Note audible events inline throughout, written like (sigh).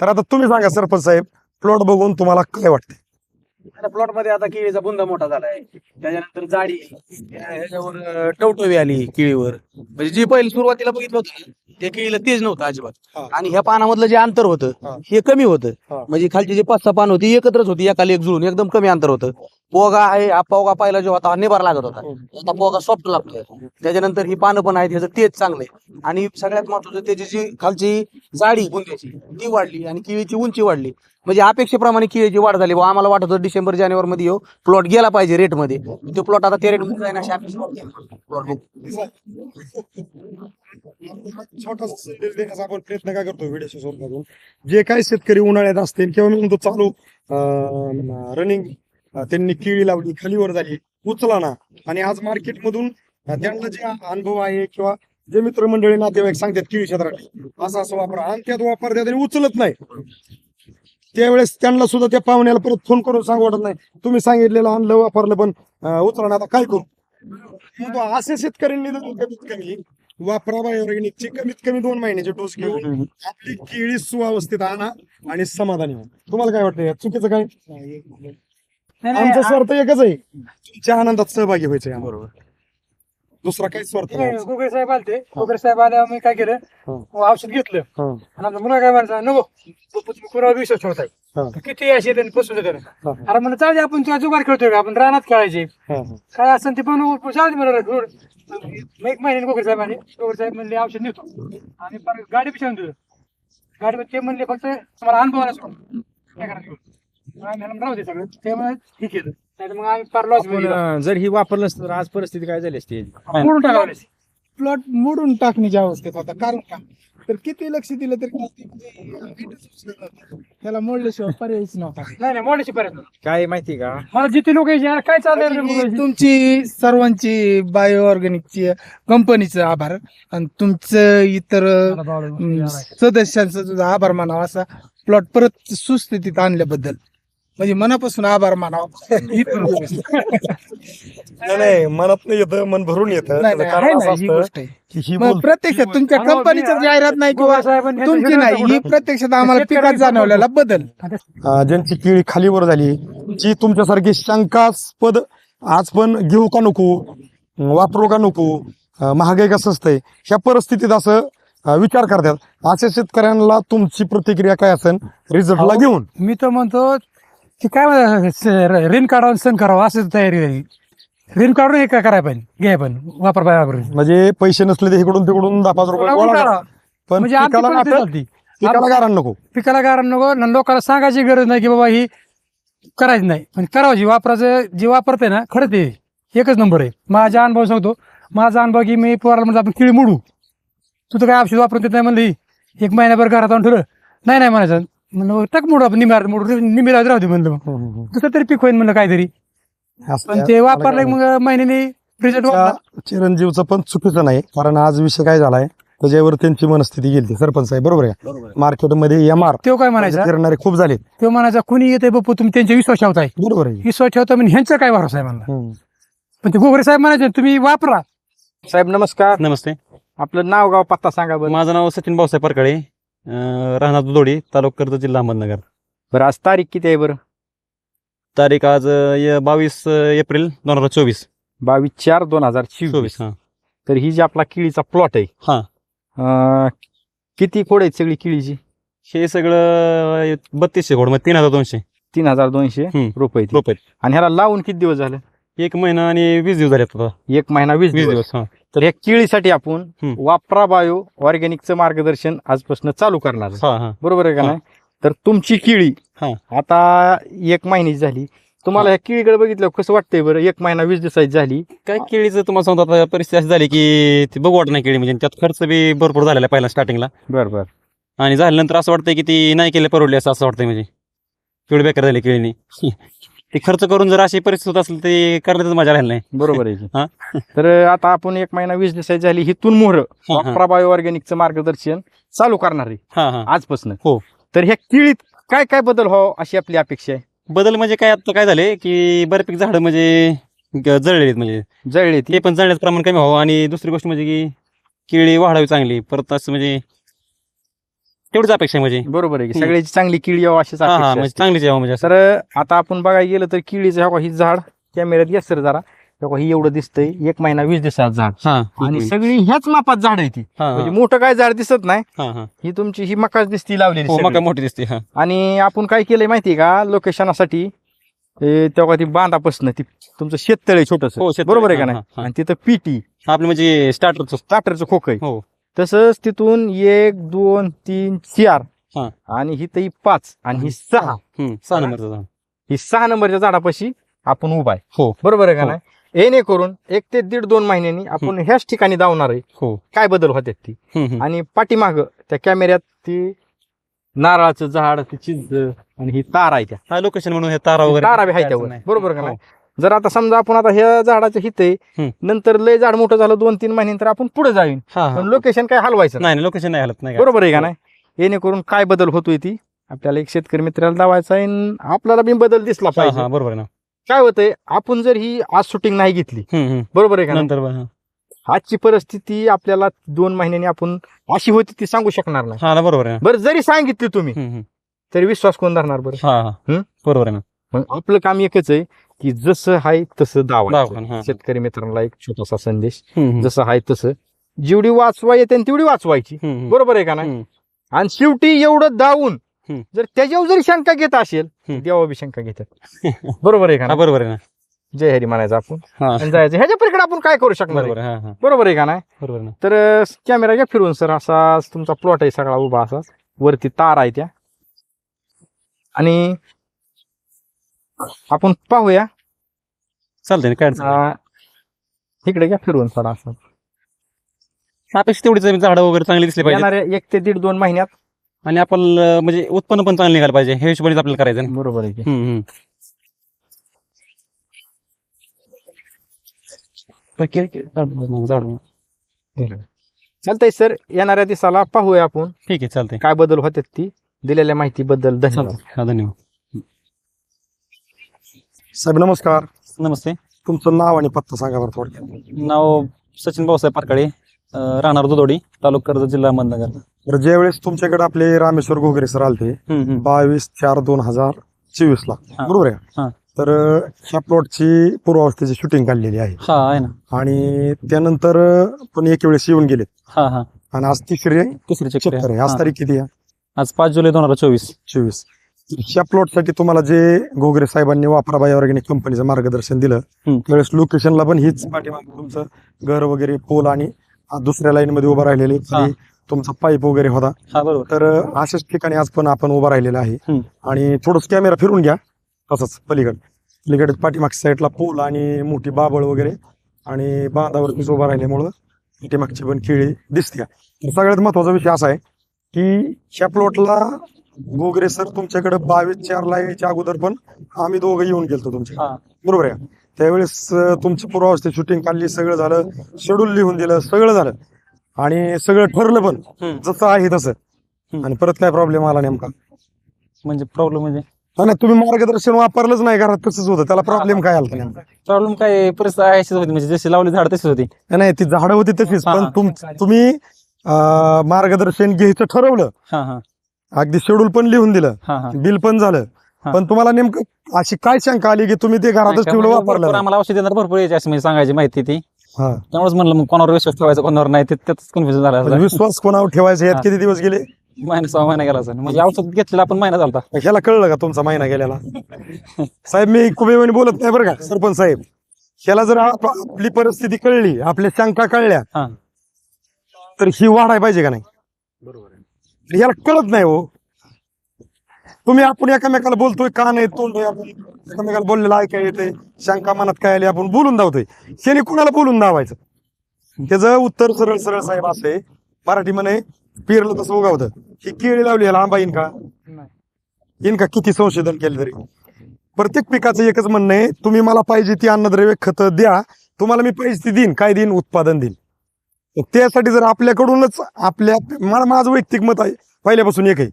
तर आता तुम्ही सांगा सरपंच साहेब प्लॉट बघून तुम्हाला काय वाटतं प्लॉटमध्ये आता केळीचा बुंदा मोठा झालाय त्याच्यानंतर जाडी ह्याच्यावर टवटवी आली केळीवर म्हणजे जी पहिली सुरुवातीला बघितलं होतं त्या केळीला तेज नव्हतं अजिबात. आणि ह्या पानामधलं जे अंतर. होतं हे कमी होतं. म्हणजे खालची जे पाच सहा पान होती एकत्रच होती एकाला एक जुळून एकदम कमी अंतर होतं पोगा आहे हा पोगा पहिला जो होता हा निभार लागत होता. आता पोगा सॉफ्ट लागतोय. त्याच्यानंतर ही पानं पण आहेत ह्याचं तेज चांगलंय आणि सगळ्यात महत्वाचं त्याची जी खालची जाडी बुंद्याची ती वाढली आणि केळीची उंची वाढली. म्हणजे अपेक्षेप्रमाणे केळीची वाढ झाली. बुवा आम्हाला वाटत होतं डिसेंबर जानेवारी मध्ये येऊ प्लॉट गेला पाहिजे रेटमध्ये. तो प्लॉट आता त्या रेटमध्ये जाईन अशी अपेक्षा आपण प्रयत्न काय करतो स्वरूपातून जे काही शेतकरी उन्हाळ्यात असतील किंवा मी म्हणतो चालू रनिंग त्यांनी केळी लावली खालीवर झाली उचला ना. आणि आज मार्केटमधून त्यांना जे अनुभव आहे किंवा जे मित्रमंडळी नातेवाईक सांगतात केळी क्षेत्रात असं असं वापरा. आणि त्यात आणि उचलत नाही. त्यावेळेस त्यांना सुद्धा त्या पाहुण्याला परत फोन करून सांगू वाटत नाही. तुम्ही सांगितलेलं आणलं वापरलं पण उचला ना आता काय करू? मग तो असे शेतकऱ्यांनी कमीत कमी वापरा बायोऑर्गॅनिकची कमीत कमी दोन महिन्याचे डोस घेऊन आपली केळी सुव्यवस्थित आणा आणि समाधानी तुम्हाला काय वाटतं चुकीचं काय? आमचा स्वार्थ एकच आहे. तुमच्या आनंदात सहभागी व्हायचंय आम्हाला. बरोबर. दुसरा काही स्वार्थ नाही. गोगरे साहेब आलते. गोगरे साहेब आल्यावर मी काय केलं. औषध घेतलं. हा, आणि आमचा मुलगा काय म्हणायचा नको पप्पू तुम्ही कुणावर विश्वास ठेवताय? हा, किती असे त्यांनी पसंत हा, अरे म्हणलं जाऊ दे आपण तुला जुगार खेळतोय का? आपण रानात खेळायचे. हा, हा. काय असेल ते पण जाऊ दे म्हणलं रोड. मग एक महिन्याने गोगरे साहेब आले. गोगरे साहेब म्हणले औषध नेतो. आणि परत गाडी पिशावून दिलं. गाडी ते म्हणले फक्त तुम्हाला अनुभव आला सोडून काय करायचं? मग आम्ही ह्याला राहू दे सगळं. ते म्हणा केलं नाही मग आम्ही फार लॉस आपण जर ही वापरलं असतं तर आज परिस्थिती काय झाली असती? टाकावं प्लॉट मोडून टाकण्याच्या अवस्थेत होता. कारण का? तर किती लक्ष दिलं तर म्हणजे नीटच उचलत नव्हतं. त्याला मोडल्याशिवाय पर्यायच नव्हता. नाही नाही पर्यंत काय माहिती का? मला जिथे लोक यायचे काय चाललंय रे आणि मुलं? तुमची सर्वांची बायो ऑर्गॅनिकची कंपनीचं आभार. आणि तुमचं इतर अं, सदस्यांचा सुद्धा आभार मानावा असा प्लॉट परत सुस्थितीत आणल्याबद्दल. म्हणजे मनापासून आभार मानावा. इथून नाही, नाही मनात नाही येतं मन भरून येतं. नाही, त्याचं नाही, कारण आहे असं ना, असतं गोष्ट आहे. की ही मग बोल प्रत्यक्षात तुमच्या अनुभव कंपनीचं मी- जाहिरात नाही किंवा तुमची नाही ही दाखवलं. प्रत्यक्षात आम्हाला शेतकरी पिकात जाणवलेला बदल. अं, ज्यांची केळी खालीवर झाली जी तुमच्यासारखी शंकास्पद आज पण घेऊ का नको अं, वापरू का नको अं, महागाई कसं असतंय ह्या परिस्थितीत असं अं, विचार करतात. अशा शेतकऱ्यांना तुमची प्रतिक्रिया काय असेल रिझल्टला घेऊन? मी तर म्हणतो की काय स- ऋण काढावं सण करावं असं तयारी झाली ऋण काढून हे काय करायला पाहिजे घ्याय पण वापर पाहिजे वापर म्हणजे पैसे नसले तर इकडून तिकडून दहा पाच रुपये गोळा करा. पण म्हणजे आमची पिकाला परिस्थिती नाटक चालती. पिकाला गारण नको. पिकाला कारण नको न लोकांना सांगायची गरज नाही की बाबा ही करायची नाही. पण करावं वापराचं जे वापरते ना खरं ते एकच नंबर आहे. माझा अनुभव सांगतो. माझा अनुभव की मी पोराला म्हणजे आपण किळी मोडू. तू तर काय औषध वापरत येत नाही म्हणली. एक महिन्याभर घरात आणून ठेवलं. नाही नाही म्हणायचं. म्हणलं टाक मोडू आपण मोडू निमिरात राहू दे म्हणलं मग. दुसरं तरी पीक होईल म्हणलं काहीतरी. पण ते वापरलं की मग महिन्याने रिझल्ट त्या चिरंजीवचं पण चुकीचं नाही कारण आज विषय काय झालाय त्याच्यावर त्यांची मनस्थिती गेली सरपंच साहेब बरोबर आहे? बरोबर मार्केटमध्ये एम आर तो काय म्हणायचा? फिरणारे खूप झाले तो म्हणायचा कुणी येते बापू तुम्ही त्यांच्या विश्वास ठेवताय. बरोबर आहे. विश्वास ठेवता म्हणजे ह्यांचा काय भरोसा आहे? म्हणला. हम्म. पण ते गोगरे साहेब म्हणायचे तुम्ही वापरा. साहेब नमस्कार. नमस्ते. आपलं नाव गाव पत्ता सांगा बरं. माझं नाव सचिन भाऊसाहेब परकाळे. राहणार दुधोडी तालुका कर्जत जिल्हा अहमदनगर. बरं आज तारीख किती आहे बरं? तारीख आज बावीस एप्रिल दोन हजार चोवीस. बावीस चार दोन हजार चोवीस. चोवीस हा. तर ही जी आपला केळीचा प्लॉट आहे हा. किती खोड आहेत सगळी केळीची हे सगळं बत्तीसशे घोड म्हणजे तीन हजार दोनशे. तीन हजार दोनशे हम्म. रुपये. रुपये आणि ह्याला लावून किती दिवस झाले? एक महिना आणि वीस दिवस झाले आता एक महिना वीस वीस दिवस. दिवस हा. तर ह्या केळीसाठी आपण हम्म. वापरा बायो ऑर्गॅनिकचं मार्गदर्शन आजपासून चालू करणार. आहे. हा हा. बरोबर आहे का हा. नाही? तर तुमची केळी हा. आता एक महिन्याची झाली. तुम्हाला ह्या केळीकडे बघितलं कसं वाटतंय बरं? एक महिना वीस दिवसाची झाली. काय केळीचं तुम्हाला सांगतो आता परिस्थिती अशी झाली की ती बघू वाटत नाही केळी म्हणजे त्यात खर्च बी भरपूर झालेला आहे पहिला स्टार्टिंगला बरं बरं. आणि झाल्यानंतर असं वाटतंय की ती नाही केले परवडली असं असं वाटतंय म्हणजे. केवढी बेकार झाली केळीनी. ते खर्च करून जर अशी परिस्थिती होत असेल ते करण्यातच मजा राहिली नाही. बरोबर आहे की. हा. तर आता आपण एक महिना वीस दिवसाची झाली हिथून मोहर हा, हा. ऑर्गॅनिकचं मार्गदर्शन चालू करणार आहे. हा हा. आजपासून. हो. तर ह्या केळीत काय काय बदल व्हावं अशी आपली अपेक्षा आहे? बदल म्हणजे काय आता काय झाले की बऱ्यापैकी झाडं म्हणजे ग- जळलेली आहेत म्हणजे. जळले ती ते पण जळण्याचं प्रमाण कमी व्हावं. आणि दुसरी गोष्ट म्हणजे की केळी वाढावी चांगली. परत असं म्हणजे तेवढीच अपेक्षा म्हणजे बरोबर आहे की. सगळ्याची चांगली किळी यावं हा हा अपेक्षा म्हणजे. चांगलीच यावं म्हणजे असं. तर आता आपण बघायला गेलं तर किळीचं ह्या ही झाड कॅमेऱ्यात येस सर जरा. हे ही एवढं दिसतंय. एक महिना वीस दिवसात झाड. हा. आणि सगळी ह्याच मापात झाड आहे ती. हा म्हणजे मोठं काय झाड दिसत नाही. हा हा. ही तुमची ही मकाच दिसती लावलेली हो सगळी. मका मोठी दिसते हा. आणि आपण काय केलंय माहितीये का? लोकेशनासाठी ए, तेव्हा ती बांधापासून ती तुमचं शेततळ आहे छोटस. हो, शेततळ. बरोबर आहे का हा, नाही? हा, हा. आणि तिथं पीटी आपलं म्हणजे स्टार्टरचं स्टार्टरचं खोक आहे. हो. तसंच तिथून एक दोन तीन चार. हा. आणि ही ही पाच. आणि ही सहा. हम्म, सहा नंबरचं. ही सहा नंबरच्या झाडापाशी आपण उभा आहे. हो. बरोबर आहे का हो. नाही? येणे करून एक ते दीड दोन महिन्यांनी आपण ह्याच ठिकाणी धावणार आहे. हो. काय बदल होतात ती? हम्म, हम्म. आणि पाठीमाग त्या कॅमेऱ्यात ती नारळाचं झाड ती चिंच आणि ही तार आहे त्या. लोकेशन म्हणून हे तारा वगैरे? तारा बी आहे त्यावर. बरोबर का हो. नाही? जर आता समजा आपण आता ह्या झाडाचं हित आहे. नंतर लय झाड मोठं झालं दोन तीन महिन्यानंतर आपण पुढे जाईन पण लोकेशन काय हलवायचं नाही. लोकेशन नाही हलत नाही. बरोबर आहे का नाही येणे करून काय बदल होतोय ती आपल्याला एक शेतकरी मित्राला दावायचा आहे आपल्याला बी बदल दिसला पाहिजे बरोबर आहे ना काय होतंय आपण जर ही आज शूटिंग नाही घेतली. बरोबर आहे का? नंतर हा. आजची परिस्थिती आपल्याला दोन महिन्यांनी आपण अशी होती ती सांगू शकणार नाही बरोबर. बरं जरी सांगितली तुम्ही. तरी विश्वास कोण धरणार बरं? बरोबर आहे ना मग आपलं काम एकच आहे की जसं आहे तसं दावा, हा. शेतकरी मित्रांना एक छोटासा संदेश. हम्म. जसं आहे तसं. जेवढी वाचवा येते तेवढी वाचवायची. हम्म. बरोबर आहे का नाही? हम्म. आणि शेवटी एवढं दावून हम्म. जर त्याच्यावर जरी शंका घेत असेल हम्म. देवा बी शंका घेतात. बरोबर आहे का हा नाही? बरोबर आहे ना. जय हरी म्हणायचं आपण. हा. आणि जायचं. ह्याच्या पलीकडे आपण काय करू शकणार बरोबर आहे? आहे, हा हा. बरोबर आहे का नाही? बरोबर आहे ना. तर कॅमेरा घ्या फिरवून सर असा तुमचा प्लॉट आहे सगळा उभा असा वरती तार आहे त्या. आणि आपण पाहूया. चालतंय ना काय अडचण नाही. अं, इकडे घ्या फिरवून सर असं. अपेक्षा तेवढीच आहे, झाडं वगैरे चांगली दिसली पाहिजे येणाऱ्या एक ते दीड दोन महिन्यात. आणि आपण अं, म्हणजे उत्पन्न पण चांगलं निघालं पाहिजे. हे हिशोबाने आपल्याला करायचं ना. बरोबर आहे की. हम्म, हम्म. झाडं- झाडं. चालतंय सर येणाऱ्या दिवसाला पाहूया आपण. ठीक आहे चालतंय. काय बदल होतात ती? दिलेल्या माहितीबद्दल धन्यवाद. चालतंय. हा धन्यवाद. साहेब नमस्कार. नमस्ते. तुमचं नाव आणि पत्ता सांगा बरं थोडक्यात. नाव सचिन भाऊसाहेब पारकाळे अं, राहणार दुधोडी तालुका कर्जत जिल्हा अहमदनगर. बरं ज्यावेळेस तुमच्याकडे आपले रामेश्वर गोगरे सर आलते हम्म, हम्म. बावीस चार दोन हजार चोवीस ला. हा. बरोबर हा. आहे तर अं, ह्या प्लॉटची पूर्वावस्थेची शूटिंग काढलेली आहे. हा आहे ना. आणि त्यानंतर अं, पण एक वेळेस येऊन गेलेत. हा हा. आणि आज तिसरी तिसरी चक्कर चक्कर आहे आहे. आज. तारीख किती आहे? आज पाच जुलै दोन हजार चोवीस. चोवीस. ह्या प्लॉटसाठी तुम्हाला जे गोगरे साहेबांनी वापराबाई ऑर्गॅनिक कंपनीचं मार्गदर्शन दिलं. त्यावेळेस लोकेशनला पण हीच पाठीमागे तुमचं घर वगैरे पोल आणि दुसऱ्या लाईन मध्ये उभं राहिलेले तुमचा पाईप वगैरे होता. तर अशाच ठिकाणी आज पण आपण उभं राहिलेलं आहे. आणि थोडंच कॅमेरा फिरून घ्या तसंच पलीकडे. पलीकडे पाठीमागच्या साईडला पोल आणि मोठी बाबळ वगैरे आणि बांधावरतीच उभं राहिल्यामुळं पाठीमागची पण केळी दिसते. सगळ्यात महत्त्वाचा विषय असा आहे की ह्या प्लॉटला गोगरे सर तुमच्याकडे बावीस चारला यायच्या अगोदर पण आम्ही दोघं येऊन गेलतो तुमच्या. हा. बरोबर आहे. त्यावेळेस अं, तुमची पूर्वावस्थेत शूटिंग काढली सगळं झालं शेड्यूल लिहून दिलं सगळं झालं. आणि सगळं ठरलं पण. जसं आहे तसं. हम्म. आणि परत काय प्रॉब्लेम आला नेमका? म्हणजे प्रॉब्लेम म्हणजे? हा ना तुम्ही मार्गदर्शन वापरलंच नाही घरात तसंच होतं. त्याला प्रॉब्लेम काय आला नेमका? प्रॉब्लेम काय परिस्थिती आहे अशीच होती म्हणजे जशी लावली झाड तशीच होती. नाही ती झाडं होती तशीच हा, पण हा. तुम तुम्ही अं, मार्गदर्शन घ्यायचं ठरवलं. हा हा. अगदी शेड्यूल पण लिहून दिलं. हा हा. बिल पण झालं. हा. पण तुम्हाला नेमकं अशी काय शंका आली की तुम्ही ते घरातच ठेवलं त्यामुळे भरपूर वापरलं आम्हाला औषध देणार भरपूर यायची अशी म्हणजे सांगायची माहिती ती. हा. त्यामुळेच म्हणलं मग कोणावर विश्वास ठेवायचा कोणावर नाही ते त्याच कन्फ्युजन झाला म्हणजे विश्वास कोणावर ठेवायचा यात हा. किती दिवस गेले? महिना सहा महिना गेला असेल. म्हणजे औषध घेतलेला आपण महिना झाला ह्याला कळलं का तुमचा महिना गेलेला? साहेब मी कुबेवानी बोलत नाही बरं का सरपंच साहेब. ह्याला जर आप- आपली परिस्थिती कळली आपल्या शंका कळल्या हा. तर ही वाढाय पाहिजे का नाही? बरोबर. ह्याला कळत नाही हो. तुम्ही आपण एकामेकाला बोलतोय का नाही तोंड आपण एकामेकाला बोललेलं ऐकाय येते शंका मनात काय आली आपण बोलून धावतोय शेने कुणाला बोलून धावायचं त्याचं उत्तर सरळ सरळ साहेब असे मराठी म्हणे पेरलं तसं उगावतं. ही केळी लावली याला आंबा येईन का येईन का किती संशोधन केलं तरी? प्रत्येक पिकाचं एकच म्हणणं आहे तुम्ही मला पाहिजे ती अन्नद्रव्य खत द्या तुम्हाला मी पाहिजे ती देईन काय देईन? उत्पादन देईन. त्यासाठी जर आपल्याकडूनच आपल्या मला माझं वैयक्तिक मत आहे पहिल्यापासून एक आहे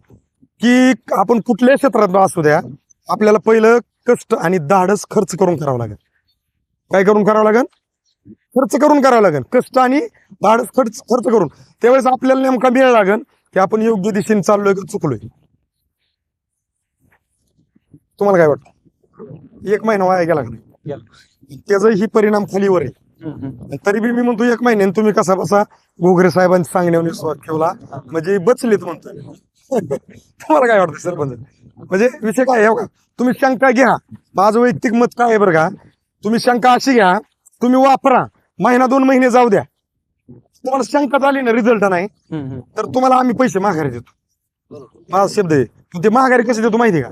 की आपण कुठल्याही क्षेत्रात असू द्या आपल्याला पहिलं कष्ट आणि धाडस खर्च करून करावं लागेल. काय करून करावं लागेल? खर्च करून करावं लागेल. कष्ट आणि धाडस खर्च खर्च करून. त्यावेळेस आपल्याला नेमका वेळ लागेल की आपण योग्य दिशेने चाललोय का चुकलोय. तुम्हाला काय वाटतं? एक महिना वाया गेला का? नाही? त्याचाही परिणाम खालीवर आहे. तरी बी मी म्हणतो एक महिन्याने तुम्ही कसा बसा? घोगरे साहेबांच्या सांगण्यावर विश्वास ठेवला. म्हणजे बचलेत म्हणतो (laughs) तुम्हाला काय वाटतं सरपंच? म्हणजे विषय काय आहे हो का? तुम्ही शंका घ्या. माझं वैयक्तिक मत काय आहे बरं का? तुम्ही शंका अशी घ्या तुम्ही वापरा. महिना दोन महिने जाऊ द्या. तुम्हाला शंका झाली ना रिझल्ट नाही. तर तुम्हाला आम्ही पैसे माघारी देतो. माझा शब्द आहे. ते माघारी कसे देतो माहिती का?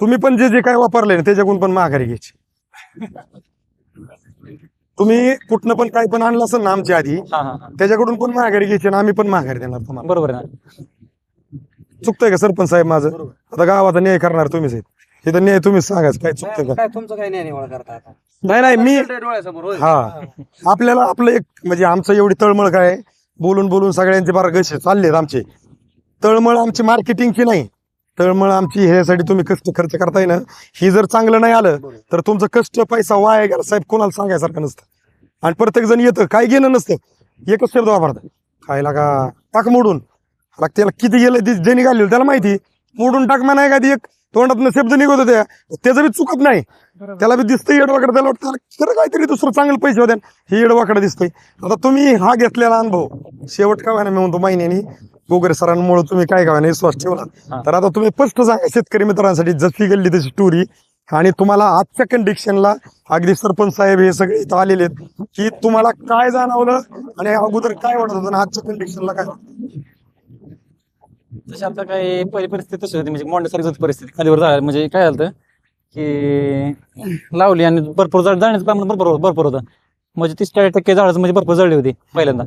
तुम्ही पण जे जे काय वापरले ना त्याच्याकडून पण माघारी घ्यायची. तुम्ही कुठनं पण काय पण आणलं असेल ना आमच्या आधी हा हा हा. त्याच्याकडून पण माघारी घ्यायची आणि आम्ही पण माघारी देणार तुम्हाला. बरोबर आहे ना. चुकतंय का सरपंच साहेब माझं? आता गावाचा न्याय करणार तुम्हीच आहेत हे तर न्याय तुम्हीच सांगायचं काय चुकतं का? काय तुमचं काही नाही निवड करता आता? नाही नाही मी डोळ्यासमोर होय. हा. आपल्याला आपलं एक म्हणजे आमचं एवढी तळमळ काय? आहे, बोलून बोलून सगळ्यांचे बारा गशे चाललेत आमचे. तळमळ आमची मार्केटिंगची नाही. तळमळ आमची ह्यासाठी तुम्ही कष्ट खर्च करताय ना ही जर चांगलं नाही आलं तर तुमचं कष्ट पैसा वाया गेला साहेब कोणाला सांगायसारखं नसतं. आणि प्रत्येक जण येतं काय घेणं नसतं. एकच शब्द वापरतात. खायला का? टाक मोडून. आता त्याला किती गेलं ते ज्यांनी घाललेलं त्याला माहिती मोडून टाक म्हणा एखादी एक तोंडातनं शब्द निघत होत्या. त्याचं बी चुकत नाही. त्याला बी दिसतं येडवाकडं त्याला वाटतं खरं काहीतरी दुसरं चांगलं पैसे होते हे येडवाकडं दिसतंय. आता तुम्ही हा घेतलेला अनुभव. शेवट का मी म्हणतो महिन्यानी गोगरे सरांमुळे तुम्ही काय का विश्वास ठेवला? तर आता तुम्ही स्पष्ट सांगा शेतकरी मित्रांसाठी जशी गल्ली तशी स्टोरी आणि तुम्हाला आजच्या कंडिशनला अगदी सरपंच साहेब हे सगळे इथं आलेले आहेत की तुम्हाला काय जाणवलं आणि अगोदर काय वाटत होतं आजच्या कंडिशनला काय? तशी आता काय पहिली परिस्थिती तशी होती म्हणजे मोंड्यासारखीच होती परिस्थिती. खालीवर झालं म्हणजे काय झालं की लावली आणि भरपूर जळ जाण्याचं प्रमाण भरपूर होतं- भरपूर होतं. म्हणजे तीस चाळीस टक्के झाडाचं म्हणजे भरपूर जळली होती पहिल्यांदा.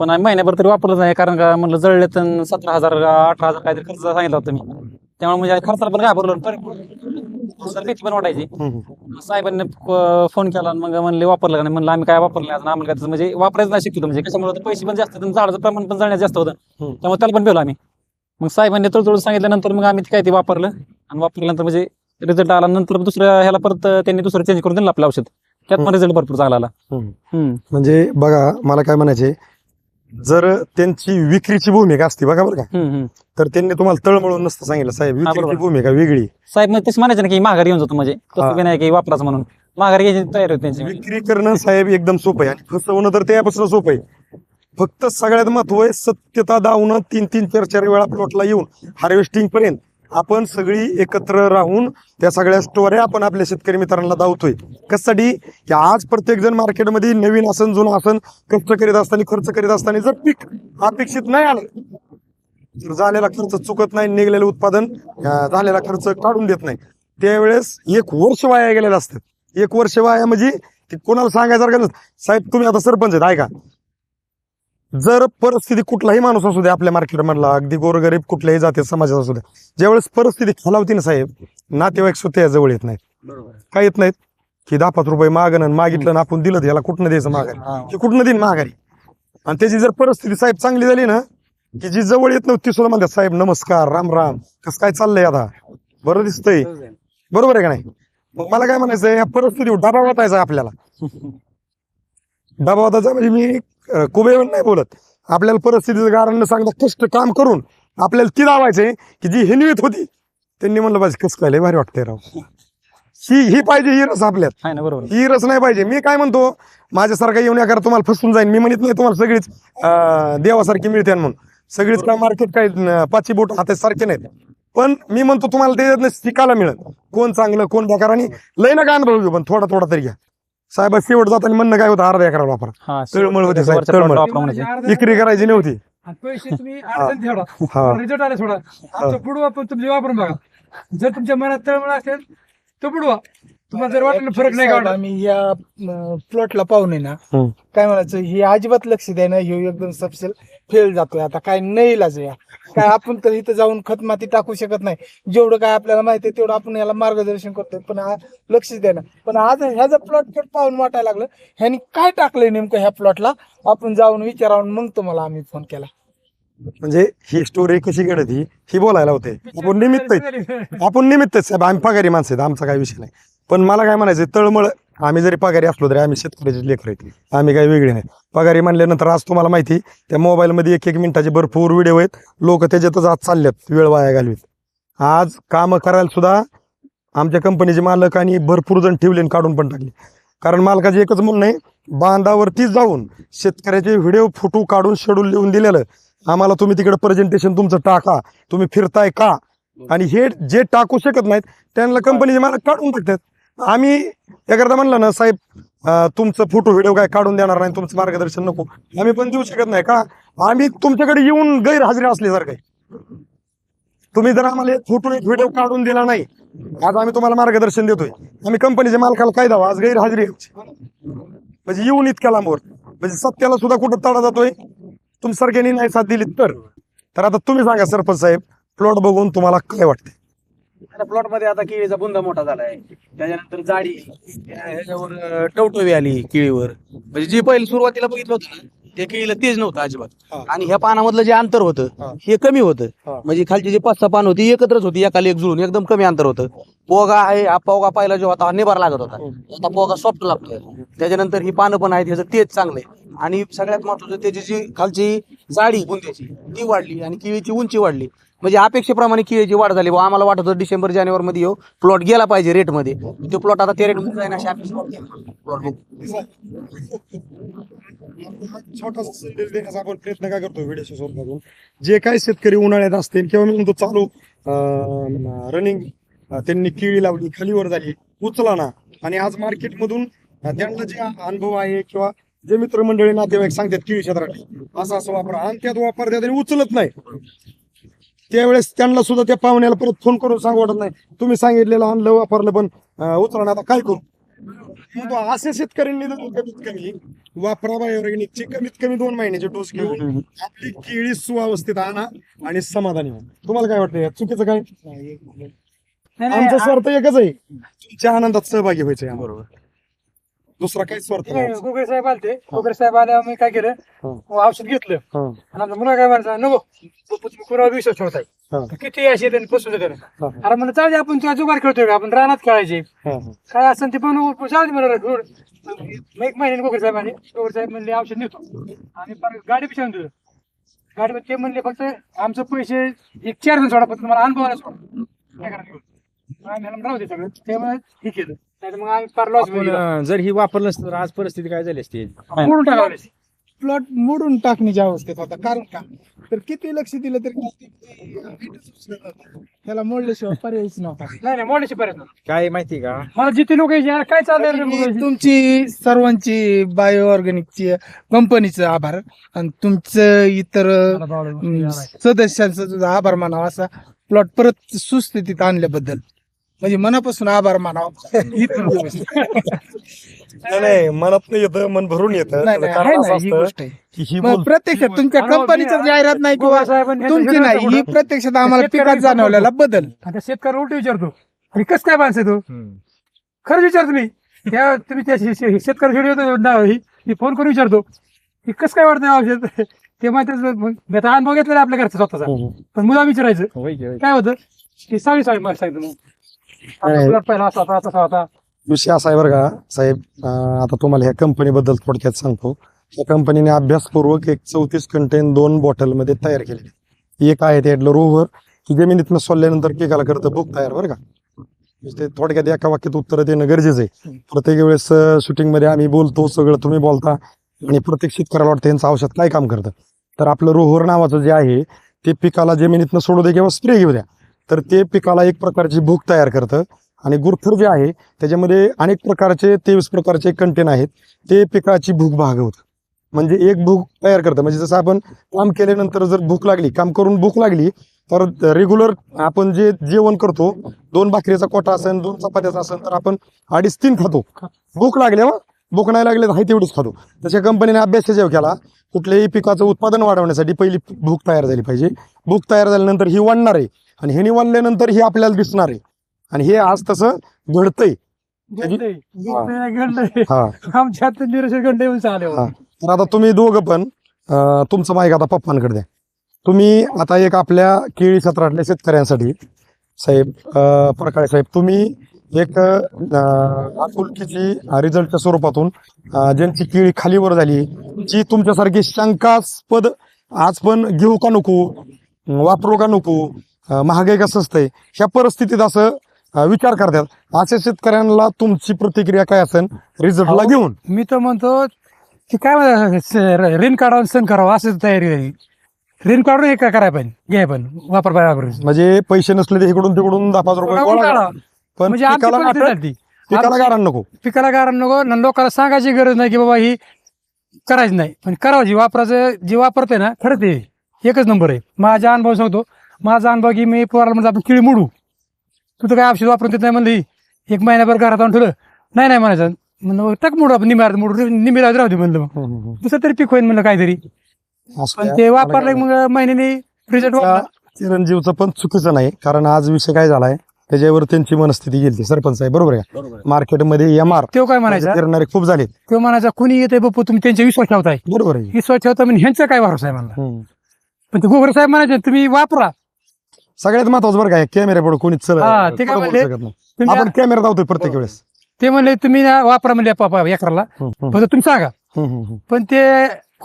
पण आम्ही महिन्याभर तरी वापरलं नाही कारण का म्हणलं जळले तर सतरा हजार अठरा हजार काहीतरी खर्च सांगितला होता मी. त्यामुळे म्हणजे खर्चाला पण घाबरलो सर भीती पण वाटायची. साहेबांनी फोन केला आणि मग म्हणले वापरलं का नाही? म्हणलं आम्ही काय वापरलं नाही आम्हाला काय म्हणजे वापरायचं नाही शिकतो म्हणजे कशामुळे? पैसे पण जास्त झाडाचं प्रमाण पण जळण्यात जास्त होतं. त्यामुळे त्याला पण पेलो आम्ही. मग साहेबांनी थोडं सांगितल्यानंतर मग आम्ही ते काय ते वापरलं आणि वापरल्यानंतर म्हणजे रिझल्ट आला. नंतर दुसऱ्या ह्याला परत त्यांनी दुसरं चेंज करून दिलं आपलं औषध. त्यात पण रिझल्ट भरपूर चांगला आला. म्हणजे बघा मला काय म्हणायचे जर त्यांची विक्रीची भूमिका असती बघा बरं का. हम्म, हम्म. तर त्यांनी तुम्हाला तळमळून नसतं सांगितलं साहेब विक्रीची बरोबर. भूमिका वेगळी. साहेब मग तशी म्हणायचे ना की माघारी येऊन जातो म्हणजे. हा. तसं बी नाही की वापराचं म्हणून. माघारी घ्यायची तयारी होती त्यांची. विक्री करणं साहेब एकदम सोपं आहे. आणि फसवणं तर त्यापासून सोपं आहे. फक्त सगळ्यात महत्त्व आहे सत्यता दावणं तीन तीन चार चार वेळा प्लॉटला येऊन हार्वेस्टिंग पर्यंत. आपण सगळी एकत्र राहून त्या सगळ्या स्टोऱ्या आपण आपल्या शेतकरी मित्रांना दावतोय. कशासाठी? की आज प्रत्येक जण मार्केटमध्ये नवीन आसन जुनं आसन कष्ट करीत असताना खर्च करीत असताना जर पीक अपेक्षित नाही आलं तर झालेला खर्च चुकत नाही निघलेलं उत्पादन झालेला खर्च काढून देत नाही. त्यावेळेस एक वर्ष वाया गेलेलं असतं. एक वर्ष वाया म्हणजे ते कोणाला सांगायसारखं साहेब तुम्ही आता सरपंच आहेत ऐका. जर परिस्थिती कुठलाही माणूस असू द्या आपल्या मार्केटमधला अगदी गोरगरीब कुठल्याही जाती समाजात असू द्या ज्यावेळेस परिस्थिती खालावती ना साहेब नातेवाईक सुद्धा जवळ येत नाहीत. काय येत नाहीत? की दहा पाच रुपये मागणं मागितलं ना आपण दिलं याला कुठनं द्यायचं माघारी? की कुठनं देईन माघारी? आणि त्याची जर परिस्थिती साहेब चांगली झाली ना की जी जवळ येत नव्हती ती सुद्धा म्हणतात साहेब नमस्कार राम राम कसं काय चाललंय आता? बरं दिसतंय. बरोबर आहे. का नाही? मग मला काय म्हणायचं या परिस्थितीवर डबा वाटायचा आपल्याला. (laughs) डबा वाटायचा म्हणजे मी अं, कुबेवर नाही बोलत. आपल्याला परिस्थितीचं कारण न सांगता कष्ट काम करून आपल्याला ती लावायचंय की जी हिनवीत होती त्यांनी म्हणलं पाहिजे कसं काय भारी वाटतंय राव. ही ही पाहिजे ही रस आपल्यात. ना बरोबर. ही रस नाही पाहिजे. मी काय म्हणतो माझ्यासारखा येऊन एखादा तुम्हाला फसून जाईन. मी म्हणत नाही तुम्हाला सगळीच अं, देवासारखी मिळते म्हणून. सगळीच काय मार्केट काय अं, पाची बोट हातात सारखे नाहीत. पण मी म्हणतो तुम्हाला त्याच्यातनं शिकायला मिळत कोण चांगलं कोण बेकार आणि लय ना काय अनुभव घेऊ पण थोडा थोडा तरी घ्या. साहेब शेवट जाताना म्हणणं काय होतं? अर्धा एकरा वापरा. हा तळमळ होते साहेब, वरच्या तळमळ. plot ला वापरा म्हणायचे. विक्री करायची नव्हती. आणि पैसे तुम्ही अडचण ठेवला हा. रिझल्ट आले थोडा आमचं पुढवा पण तुम्ही वापरून बघा. जर तुमच्या मनात तळमळ असेल तर पुढवा तुम्हाला जर वाटलं फरक नाही साहेब, काढला. आम्ही या प्लॉटला पाहून आहे ना हम्म. काय म्हणायचं हे अजिबात लक्ष द्यायला ह्यो एकदम सबसेल फेल जातोय. आता काय नाही इलाज आहे या. काय आपण तर इथं जाऊन खत माती टाकू शकत नाही. जेवढं काय आपल्याला माहिती आहे तेवढं आपण याला मार्गदर्शन करतोय. पण लक्ष द्यायला पण आज ह्याचा प्लॉट पाहून वाटायला लागलं ह्यानी काय टाकलंय नेमकं ह्या प्लॉटला आपण जाऊन विचारावून मग तुम्हाला आम्ही फोन केला. म्हणजे ही स्टोरी कशी घडत ही ही बोलायला होते. आपण निमित्त आहेत. (laughs) आपण निमित्त आहेत साहेब आम्ही पगारी माणसं आहेत. आमचा काही विषय नाही. पण मला काय म्हणायचं तळमळ आम्ही जरी पगारी असलो तरी आम्ही शेतकऱ्याचे लेकर आहेत. आम्ही काही वेगळे नाही. पगारी म्हणल्यानंतर आज तुम्हाला माहिती त्या मोबाईलमध्ये एक एक मिनिटाचे भरपूर व्हिडिओ आहेत. लोक त्याच्यातच आज चालल्यात वेळ वाया घालवीत. आज कामं करायला सुद्धा आमच्या कंपनीचे मालक आणि भरपूर जण ठेवले आणि काढून पण टाकले. कारण मालकाचे एकच म्हणणं आहे बांधावरतीच जाऊन शेतकऱ्याचे व्हिडिओ फोटो काढून शेड्यूल लिहून दिलेलं आम्हाला तुम्ही तिकडे प्रेझेंटेशन तुमचं टाका तुम्ही फिरताय का? आणि हे जे टाकू शकत नाहीत त्यांना कंपनीचे मालक काढून टाकतात. आम्ही एखादा म्हणलं ना साहेब तुमचं फोटो व्हिडिओ काय काढून देणार नाही तुमचं मार्गदर्शन नको. आम्ही पण देऊ शकत नाही का? आम्ही तुमच्याकडे येऊन गैरहजेरी असल्यासारखं आहे. तुम्ही जर आम्हाला फोटो एक व्हिडिओ काढून दिला नाही आज आम्ही तुम्हाला मार्गदर्शन देतोय. आम्ही कंपनीच्या मालकाला काय द्यावा आज गैरहजेरी म्हणजे येऊन इतक्या लांबवर. म्हणजे सत्याला सुद्धा कुठं तडा जातोय? तुमच्यासारख्यानी नाही साथ दिली तर. तर आता तुम्ही सांगा सरपंच साहेब प्लॉट बघून तुम्हाला काय वाटते प्लॉटमध्ये आता केळीचा बुंदा मोठा झालाय. त्याच्यानंतर जाडी ह्याच्यावर टवटवी आली केळीवर. म्हणजे जे पहिले सुरुवातीला बघितलं होतं ना ते केळीला तेज नव्हतं. अजिबात. आणि ह्या पानामधलं जे अंतर. होतं हे. कमी होतं. म्हणजे खालची जे पाच सहा पान होती एकत्रच होती एकाला एक जुळून एकदम कमी अंतर होतं. पोगा आहे हा पोगा पाहिला जो होता हा निबार लागत होता. आता पोगा सॉफ्ट लागतोय. त्याच्यानंतर ही पानं पण आहेत ह्याचं तेज चांगलंय. आणि सगळ्यात महत्वाचं त्याची जी खालची जाडी बुंद्याची ती वाढली आणि केळीची उंची वाढली. म्हणजे अपेक्षेप्रमाणे केळीची वाढ झाली बा आम्हाला वाटत होतं डिसेंबर जानेवारी मध्ये येऊ प्लॉट गेला पाहिजे रेटमध्ये तो प्लॉट आता ते रेट जाईल अशी अपेक्षा छोटासा संदेश देण्याचा आपण प्रयत्न काय करतो व्हिडिओच्या स्वरूपातून जे काही शेतकरी उन्हाळ्यात असतील किंवा मी म्हणतो चालू रनिंग त्यांनी केळी लावली खालीवर झाली उचला ना. आणि आज मार्केटमधून त्यांना जे अनुभव आहे किंवा जे मित्रमंडळी नातेवाईक सांगतात केळी क्षेत्रात असं असं वापरा. आणि त्यात वापरतात आणि उचलत नाही. त्यावेळेस त्यांना सुद्धा त्या पाहुण्याला परत फोन करून सांगू वाटत नाही. तुम्ही सांगितलेलं आणलं वापरलं पण ना आता. काय करू? असे शेतकऱ्यांनी जर कमीत कमी वापरा बायोऑर्गॅनिकचे कमीत कमी दोन महिन्याचे डोस घेऊन आपली केळी सुव्यवस्थित आणा आणि समाधानी व्हा. तुम्हाला काय वाटतं? चुकीचं काय? आमचा स्वार्थ एकच आहे. तुमच्या आनंदात सहभागी व्हायचंय आम्हाला. दुसरा काही स्वार्थ नाही. गोगरे साहेब आलते. गोगरे साहेब आले आम्ही काय केलं? हा. औषध घेतलं. हा, आणि आमचा मुलगा काय म्हणायचा नको तू- तुम्ही कुणावर विश्वास ठेवताय? हा, किती असे त्यांनी पसवलं त्यानं हा, अरे म्हणलं चालते आपण तुला जुगार खेळतोय का? आपण रानात खेळायचे. काय असेल ते पण चालते मला रोड. एक महिन्याने गोगरे साहेब आले. गोगरे साहेब म्हणले औषध नेतो. आणि परत गाडी पिशवून दिलं. गाडी ते म्हणले फक्त आमचं पैसे एक चार जण सोडा पण तुम्हाला अनुभव आला सोडा. काय करायचं. आम्ही राहू दे सगळं. त्यामुळे हे केलं नाही मग आम्ही फार लॉस आपण, अं, जर ही वापरलं नसतं तर आज परिस्थिती काय झाली असती? मोडून प्लॉट मोडून टाकण्याच्या अवस्थेत होता. कारण का? तर किती लक्ष दिलं तरी उचलत. त्याला मोडल्याशिवाय पर्यायच नव्हता. नाही नाही मोडण्याची पर्यंत काय माहिती का? मला जिथे लोक यायचे, काय चाललंय रे आणि मुलं? तुमची सर्वांची बायो ऑर्गॅनिकची कंपनीचं आभार. आणि तुमचं इतर अं, सदस्यांचा सुद्धा आभार मानावा असा प्लॉट परत सुस्थितीत आणल्याबद्दल. म्हणजे मनापासून आभार मानावा. इथून नाही, नाही मनात येतं मन भरून येतं. नाही, त्याचं नाही, कारण आहे असं ना, ही असतं गोष्ट आहे. की ही मग बोल प्रत्यक्षात तुमच्या कंपनीचं मी- जाहिरात नाही किंवा साहेबांनी तुमची नाही ही. प्रत्यक्षात आम्हाला पिकात जाणवलेला बदल. आता शेतकरी उलट विचारतो. आणि कस काय माणसं तू? खरंच विचारतो मी त्या तुम्ही त्या शे- शे- शेतकरी ही फोन करून विचारतो. की कसं काय वाटतं औषध ते माहिती मी आता अनुभव घेतलेला आपल्या घरचा स्वतःचा. हम्म. पण मुला विचारायचं. होय की, होय. काय होतं? की सावी सावी मला सांगितलं मग पहिला असा होता तसा होता. विषय असा आहे बरं का साहेब अं, आता तुम्हाला ह्या कंपनीबद्दल थोडक्यात सांगतो. या कंपनीने अभ्यासपूर्वक एक चौतीस कंटेन दोन बॉटलमध्ये तयार केलेले एक आहे त्यातलं रोव्हर की जमिनीतनं सोडल्यानंतर पिकाला करतं बुक तयार बरं का. म्हणजे ते थोडक्यात एका वाक्यात उत्तर देणं गरजेचं आहे. प्रत्येक वेळेस शूटिंगमध्ये आम्ही बोलतो सगळं तुम्ही बोलता आणि प्रत्येक शेतकऱ्याला वाटतं यांचं औषध काय काम करतं. तर आपलं रोहर नावाचं जे आहे ते पिकाला जमिनीतनं सोडू दे किंवा स्प्रे घेऊ द्या. तर ते पिकाला एक प्रकारची भूक तयार करतं. आणि गुरखर जे आहे त्याच्यामध्ये अनेक प्रकारचे तेवीस प्रकारचे कंटेन आहेत. ते पिकाची भूक भागवतं. म्हणजे एक भूक तयार करतं. म्हणजे जसं आपण काम केल्यानंतर जर भूक लागली काम करून भूक लागली तर रेग्युलर आपण जे जेवण करतो दोन भाकरीचा कोटा असेल दोन चपात्याचा असेल तर आपण अडीच तीन खातो. भूक लागली मग भूक नाही लागले तर आहे तेवढीच खातो. तशा कंपनीने अभ्यास जेव केला कुठल्याही पिकाचं उत्पादन वाढवण्यासाठी पहिली भूक तयार झाली पाहिजे. भूक तयार झाल्यानंतर ही वाढणार आहे. आणि हे वाढल्यानंतर ही आपल्याला दिसणार आहे. आणि हे आज तसं घडतंय. हा. आमच्या हातात हा. तर आता तुम्ही दोघं पण अं, तुमचं माहिती आता पप्पांकडे द्या. तुम्ही आता एक आपल्या केळी क्षेत्रातल्या शेतकऱ्यांसाठी साहेब अं, प्रकाश साहेब तुम्ही एक अं, आपुलकीची रिझल्टच्या स्वरूपातून अं, ज्यांची केळी खालीवर झाली जी तुमच्यासारखी शंकास्पद आज पण घेऊ का नको वापरू का नको महागाई का स्वस्त आहे ह्या परिस्थितीत असं विचार करतात. अशा शेतकऱ्यांना तुमची प्रतिक्रिया काय असेल रिझल्टला घेऊन? मी तर म्हणतो की काय ऋण काढावं सण करावं असं तयारी झाली ऋण काढून हे काय करायला पाहिजे? घ्याय पण वापर पाहिजे. म्हणजे पैसे नसले तर इकडून तिकडून दहा पाच रुपये काढून. पण म्हणजे पिकाला गारण नको. पिकाला कारण नको लोकांना सांगायची गरज नाही की बाबा ही करायची नाही. पण करावं जी वापरायचं जे वापरते ना खरं ते. एकच नंबर आहे. माझा अनुभव सांगतो माझा अनुभव की मी पोराला म्हणलं आपण किळी मोडू. तू तर काय औषध वापरून देत नाही म्हणली. एक महिन्याभर घरात आणून ठेवलं. नाही नाही म्हणायचं. म्हणलं टक मोडू आपण निमिरात मोडू. निमिरात राहू दे म्हणलं मग. दुसरं तरी पीक होईल म्हणलं काहीतरी. पण. ते वापरलं मग महिन्याने रिझल्ट चिरंजीवचं पण चुकीचं नाही कारण आज विषय काय झालाय त्याच्यावर त्यांची मनस्थिती गेली सरपंच साहेब बरोबर आहे मार्केटमध्ये एम आर तो काय म्हणायचा? फिरणारे खूप झाले. तो म्हणायचा कुणी येते बापू तुम्ही त्यांच्या विश्वास ठेवताय. बरोबर आहे. विश्वास ठेवता म्हणजे ह्यांचा काय भरोसा आहे? म्हणला. पण ते गोगर साहेब म्हणायचे तुम्ही वापरा. सगळ्यात महत्वाचं बरं काय कॅमेरा पुढे कोणीच चल हा, ते काय म्हणले? तुम्ही आपण कॅमेरा धावतोय प्रत्येक वेळेस. ते म्हणले तुम्ही ना वापरा म्हणले पापा एकराला. हम्म, हम्म, फक्त तुम्ही सांगा. हम्म, हम्म. पण ते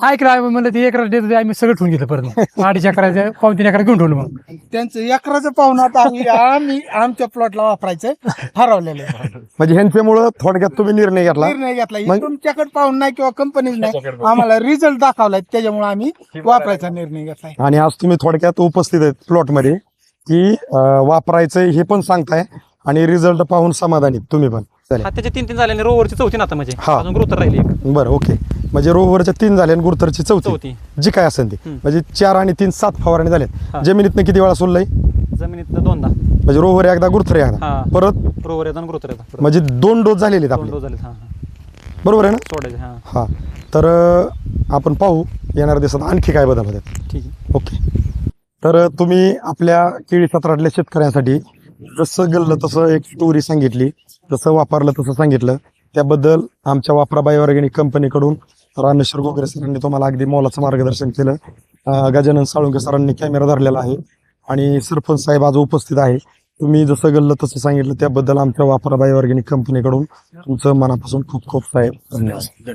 ऐकलं आम्ही म्हणलं ते एकरा देत आम्ही सगळं ठेवून घेतलं परत. (laughs) अडीच अकराचं पाऊन तीन अकरा घेऊन ठेवलं मग. त्यांचं एकराचं पाहून आता आम्ही आम्ही आमच्या प्लॉटला वापरायचं ठरवलेलं आहे. म्हणजे ह्यांच्यामुळं थोडक्यात तुम्ही निर्णय घेतला. निर्णय घेतला. मग- ही तुमच्याकडे पाहून नाही किंवा कंपनीच नाही. आम्हाला रिझल्ट दाखवलाय त्याच्यामुळे आम्ही वापरायचा निर्णय घेतलाय. आणि आज तुम्ही थोडक्यात उपस्थित आहेत प्लॉटमध्ये. की वापरायचं हे पण सांगताय आणि रिझल्ट पाहून समाधानी तुम्ही पण. चालेल. त्याचे तीन तीन झाले आणि रोवरची चौथी नातं म्हणजे. हा. अजून ग्रोथर राहिली एक. बरं ओके. म्हणजे रोवरच्या तीन झाले आणि गुरुतरची चौथी. चौथी. जी काय असेल ती. हम्म. म्हणजे चार आणि तीन सात फवारणी झालेत. हा. जमिनीतनं किती वेळा सोडलंय? जमिनीत दोनदा. म्हणजे रोवर एकदा गुरुथर एकदा. हा. परत? रोवर येतात ग्रोथर येतात म्हणजे दोन डोस झालेले दोन आपले. डोस झाले हा हा. बरोबर आहे ना? सोडायचे हा. हा. तर अं, आपण पाहू. येणाऱ्या दिवसात आणखी काय बदल होतात. ठीक आहे. ओके. तर तुम्ही आपल्या केळी सत्रातल्या शेतकऱ्यांसाठी जसं गेलं तसं एक स्टोरी सांगितली जसं वापरलं तसं सांगितलं. त्याबद्दल आमच्या वापरा बाय कंपनीकडून रामेश्वर गोगरे सरांनी तुम्हाला अगदी मोलाचं मार्गदर्शन केलं. गजानन साळुंके सरांनी कॅमेरा धरलेला आहे आणि सरपंच साहेब आज उपस्थित आहे. तुम्ही जसं गल्लं तसं सांगितलं त्याबद्दल आमच्या वापरा बाय कंपनीकडून तुमचं मनापासून खूप खूप साहेब धन्यवाद.